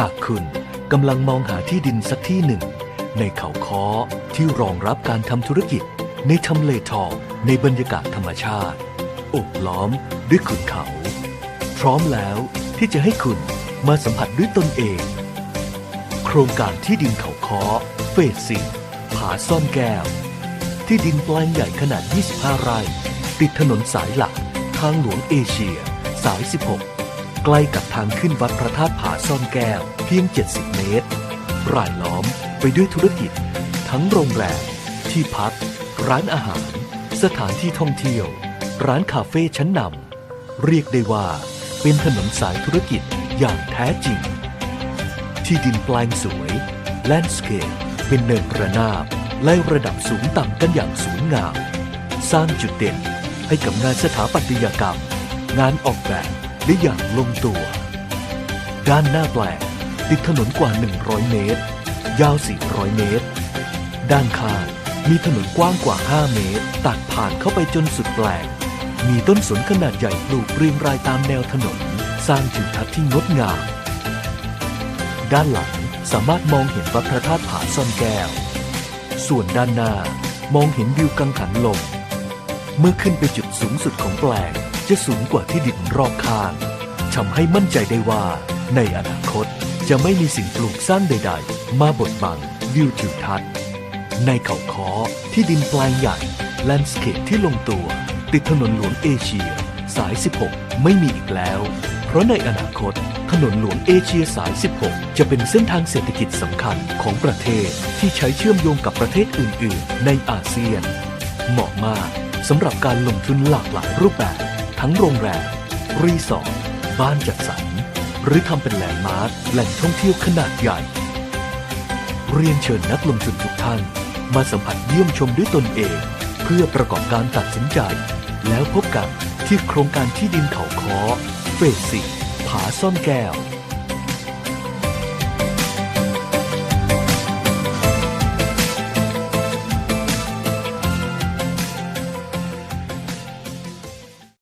หากคุณกำลังมองหาที่ดินสักที่หนึ่ง ในเขาค้อที่รองรับการทำธุรกิจ ในทำเลทองในบรรยากาศธรรมชาติโอบล้อมด้วยขุนเขา พร้อมแล้วที่จะให้คุณมาสัมผัสด้วยตนเอง โครงการที่ดินเขาค้อเฟสสี่ผาซ่อนแก้ว ที่ดินแปลงใหญ่ขนาด 25 ไร่ ติดถนนสายหลัก ทางหลวงเอเชีย สาย 16 ใกล้กับทางขึ้นวัดพระธาตุผาซ่อนแก้วเพียง 70 เมตร รายล้อมไปด้วยธุรกิจ ทั้งโรงแรม ที่พัก ร้านอาหาร สถานที่ท่องเที่ยว ร้านคาเฟ่ชั้นนำเรียกได้ว่า เป็นถนนสายธุรกิจอย่างแท้จริง ที่ดินแปลงสวย แลนด์สเคปเป็นเนินระนาบไล่ระดับสูงต่ำกันอย่างสวยงาม สร้างจุดเด่นให้กับงานสถาปัตยกรรม งานออกแบบ ได้อย่างลงตัว ด้านหน้าแปลงติดถนนกว่า 100 เมตร ยาว 400 เมตร ด้านข้างมีถนนกว้างกว่า 5 เมตร ตัดผ่านเข้าไปจนสุดแปลงมีต้นสนขนาดใหญ่ปลูกเรียงรายตามแนวถนน สร้างทิวทัศน์ที่งดงาม ด้านหลังสามารถมองเห็นวัดพระธาตุผาซ่อนแก้ว ส่วนด้านหน้ามองเห็นวิวกังหันลม เมื่อขึ้นไปจุดสูงสุดของแปลง จะสูงกว่าที่ดินรอบข้างทำให้มั่นใจได้ว่าในอนาคตจะไม่มีสิ่งปลูกสร้างใด ๆ มาบดบังวิวทิวทัศน์ ในเขาค้อที่ดินแปลงใหญ่แลนด์สเคปที่ลงตัว ติดถนนหลวงเอเชีย สาย 16 ไม่มีอีกแล้ว เพราะในอนาคต ถนนหลวงเอเชียสาย 16 จะเป็นเส้นทางเศรษฐกิจสำคัญของประเทศที่ใช้เชื่อมโยงกับประเทศอื่น ๆ ในอาเซียน เหมาะมากสำหรับการลงทุนหลากหลายรูปแบบ ทั้งโรงแรม รีสอร์ทบ้านจัดสรร หรือทำเป็นแหล่งมาร์คแหล่งท่องเที่ยวขนาดใหญ่ เรียนเชิญนักลงทุนทุกท่าน มาสัมผัสเยี่ยมชมด้วยตนเอง เพื่อประกอบการตัดสินใจ แล้วพบกันที่โครงการที่ดินเขาค้อเฟสสี่ผาซ่อนแก้ว